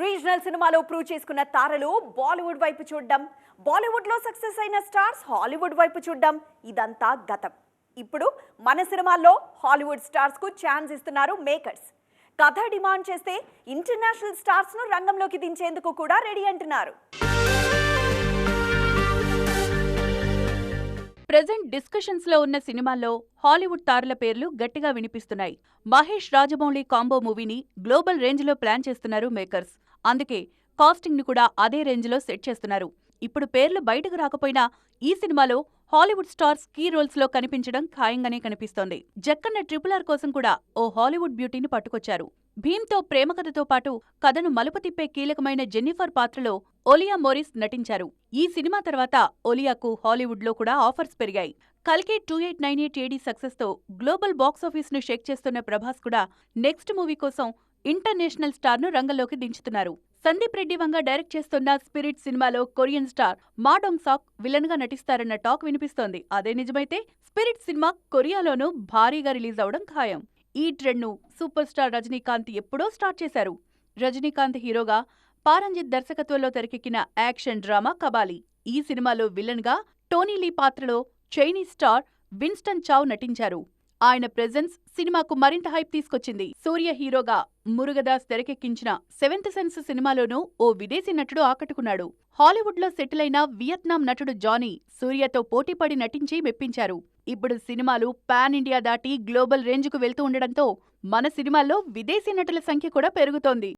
Regional సినిమాలో prove చేసుకున్న తారలు బాలీవుడ్ వైపు చూడడం. బాలీవుడ్లో సక్సెస్ అయిన స్టార్స్ హాలీవుడ్ వైపు చూడడం. ఇదంతా గతం. ఇప్పుడు మన సినిమాల్లో హాలీవుడ్ స్టార్స్కు ఛాన్స్ ఇస్తున్నారు మేకర్స్ కథ డిమాండ్ చేస్తే ఇంటర్నేషనల్ స్టార్స్ను రంగంలోకి దించేందుకు కూడా రెడీ అంటున్నారు. ప్రెజెంట్ డిస్కషన్స్లో ఉన్న సినిమాల్లో హాలీవుడ్ తారల పేర్లు గట్టిగా వినిపిస్తున్నాయి. మహేష్ రాజమౌళి కాంబో మూవీని గ్లోబల్ రేంజ్లో ప్లాన్ చేస్తున్నారు మేకర్స్. అందుకే కాస్టింగ్ని కూడా అదే రేంజ్లో సెట్ చేస్తున్నారు. ఇప్పుడు పేర్లు బయటకు రాకపోయినా ఈ సినిమాలో హాలీవుడ్ స్టార్స్ కీ రోల్స్లో కనిపించడం ఖాయంగానే కనిపిస్తోంది. జక్కన్న ట్రిపుల్ ఆర్ కోసం కూడా ఓ హాలీవుడ్ బ్యూటీని పట్టుకొచ్చారు. భీమ్తో ప్రేమకథతో పాటు కథను మలుపు తిప్పే కీలకమైన జెన్నిఫర్ పాత్రలో ఒలియా మోరిస్ నటించారు. ఈ సినిమా తర్వాత ఒలియాకు హాలీవుడ్లో కూడా ఆఫర్స్ పెరిగాయి. కల్కే two eight nine eight AD సక్సెస్తో global బాక్సాఫీస్ను షేక్ చేస్తున్న ప్రభాస్ కూడా నెక్స్ట్ మూవీ కోసం ఇంటర్నేషనల్ స్టార్ను రంగంలోకి దించుతున్నారు. సందీప్ రెడ్డి వంగ డైరెక్ట్ చేస్తున్న స్పిరిట్ సినిమాలో Korean star Ma Dong Seok విలన్గా నటిస్తారన్న టాక్ వినిపిస్తోంది. అదే నిజమైతే స్పిరిట్ సినిమా కొరియాలోనూ భారీగా రిలీజ్ అవడం ఖాయం. ఈ ట్రెండ్ను సూపర్ స్టార్ రజనీకాంత్ ఎప్పుడో స్టార్ట్ చేశారు. రజనీకాంత్ హీరోగా పారంజిత్ దర్శకత్వంలో తెరకెక్కిన యాక్షన్ డ్రామా కబాలి. ఈ సినిమాలో విలన్గా టోనీ లీ పాత్రలో చైనీస్ స్టార్ విన్స్టన్ చావ్ నటించారు. ఆయన ప్రెజెన్స్ సినిమాకు మరింత హైప్ తీసుకొచ్చింది. సూర్య హీరోగా మురుగదాస్ తెరకెక్కించిన సెవెంత్ సెన్స్ సినిమాలోనూ ఓ విదేశీ నటుడు ఆకట్టుకున్నాడు. హాలీవుడ్లో సెటిల్ అయిన వియత్నాం నటుడు జానీ సూర్యతో పోటీపడి నటించి మెప్పించారు. ఇప్పుడు సినిమాలు పాన్ ఇండియా దాటి గ్లోబల్ రేంజ్కు వెళ్తూ ఉండడంతో మన సినిమాల్లో విదేశీ నటుల సంఖ్య కూడా పెరుగుతోంది.